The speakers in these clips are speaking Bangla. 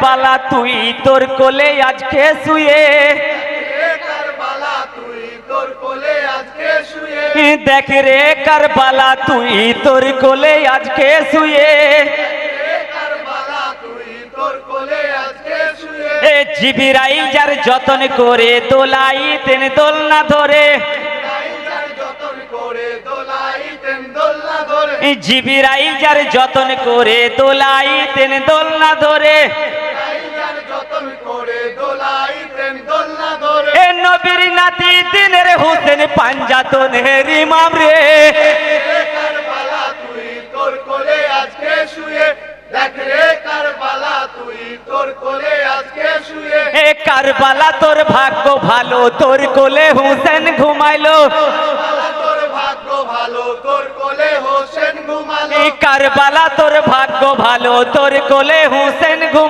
কারবালা তুই তোর কোলে আজকে শুয়ে। দেখ রে কারবালা তুই তোর কোলে আজকে শুয়ে। জিবিরাইল যার যতন করে দোলাই তেন দোলনা ধরে। এ যার যতন করে দোলাই তেন দোলনা ধরে। রাইজার করে দোলাই দোলনা ধরে। এ নবীর নাতি দিনের হোসেন রে। কারবালা তুই তোর কোলে আজকে শুয়ে। দেখ রে কারবালা তুই তোর কোলে আজকে শুয়ে। এ কারবালা তোর ভাগ্য ভালো তোর কোলে হোসেন ঘুমাইলো। কারবালা তোর ভাগ্য ভালো তোর কোলে হোসেন ঘুমালো। কারবালা তোর ভাগ্য ভালো তোর কোলে হোসেন ঘুমাইলো।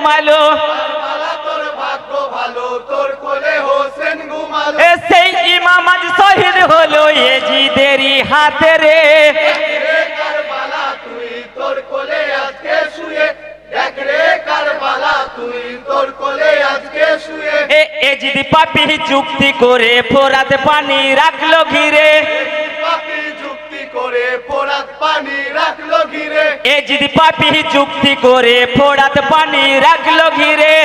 আজকে শুয়ে এ এজিদ পাপি চুক্তি করে ফোরাতে পানি রাখল ঘিরে। ঘিরে এজিদ পাপি করে ফোরাত পানি রাখল ঘিরে।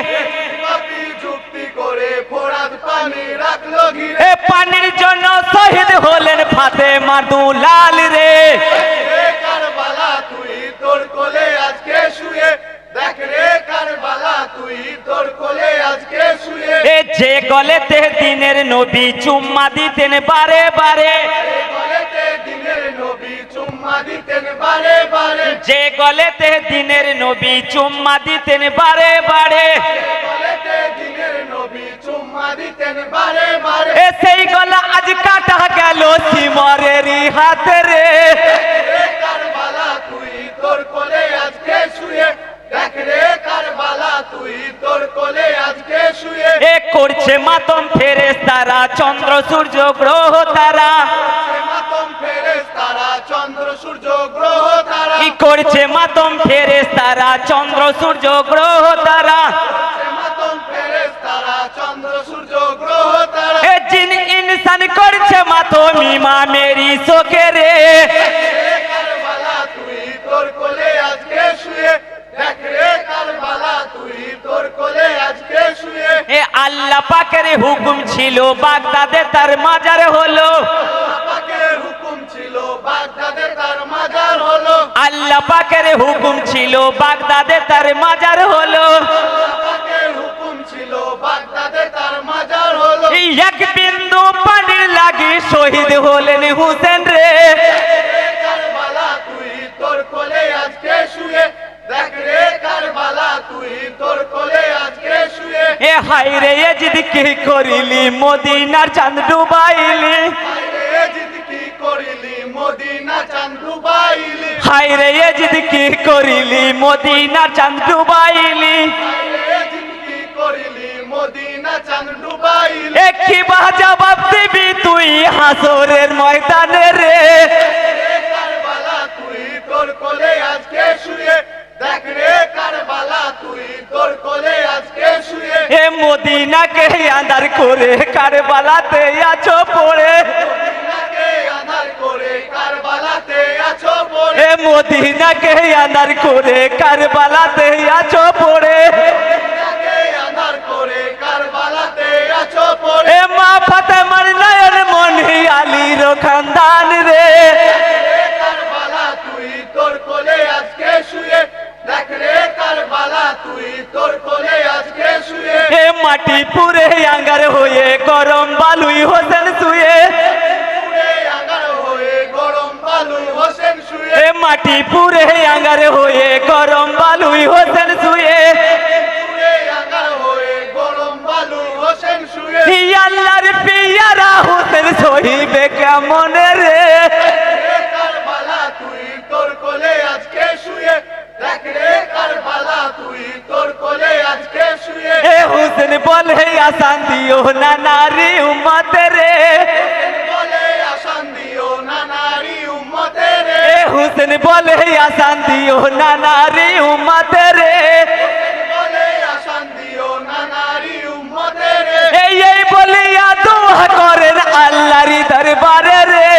এ পানির জন্য শহীদ হলেন ফাতে মাদু লাল রে কারবালা তুই তোর কোলে আজকে শুয়ে। দেখ রে কারবালা তুই তোর কোলে আজকে শুয়ে। এ যে গলেতে দিনের নবী চুম্মা দিতেন বারে বারে। গলেতে দিনের নবী চুম্মা দিতেন বারে বারে। যে গলেতে দিনের নবী চুম্মা দিতেন বারে বারে। সেই গলা আজ কাটা গেল সিমরেরই হাতে রে। কারবালা তুই তোর কোলে আজকে শুয়ে। এ করছে মাতম ফেরে তারা চন্দ্র সূর্য গ্রহ মাতম ফেরেস তারা চন্দ্র সূর্য গ্রহ তারা। কি করছে মাতম ফেরে তারা চন্দ্র সূর্য গ্রহ তারা। তোর কোলে আজকে শুয়ে এ আল্লাহ পাকের হুকুম ছিল বাগদাদে তার মাজার হলো। আল্লাহ পাকের হুকুম ছিল বাগদাদে তার মাজার হলো। এক শহীদ হলেন হুসেন রে। এ হাই রে করিলি? মদিনার চাঁদ ডুবাইলি। রে জিদ কি করিলি? মদিনা চাঁদ ডুবাইলি। হাই রে এজিদ কি করিলি? মদিনার চাঁদ ডুবাইলি। রে জিদ কি করিলি? মদিনা চাঁদ ডুবাইলি। এ কি বা জবাব দিবি তুই হাসরের ময়দানে রে। তুই তোর কোলে আজকে শুয়ে। দেখ রে কারবালা তুই তোর কোলে আজকে শুয়ে। এ মদিনাকে আন্দার করে কারবালাতে আছো পড়ে। মদিনাকে আধার করে কারবালাতে আছো পড়ে। বালুই হোসেন শুয়ে। এ মাটি পুরে আঙ্গার হয়ে গরম বালুই হোসেন শুয়ে। আল্লাহর পিয়ারা হোসেন সহিবে কেমন রে? আসান দিও না নারী উম্মতে রে হুসেন বলে আসান দিও না নারী উম্মতে রে এই বলিয়া দোয়া করেন আল্লাহরি দরবারে রে।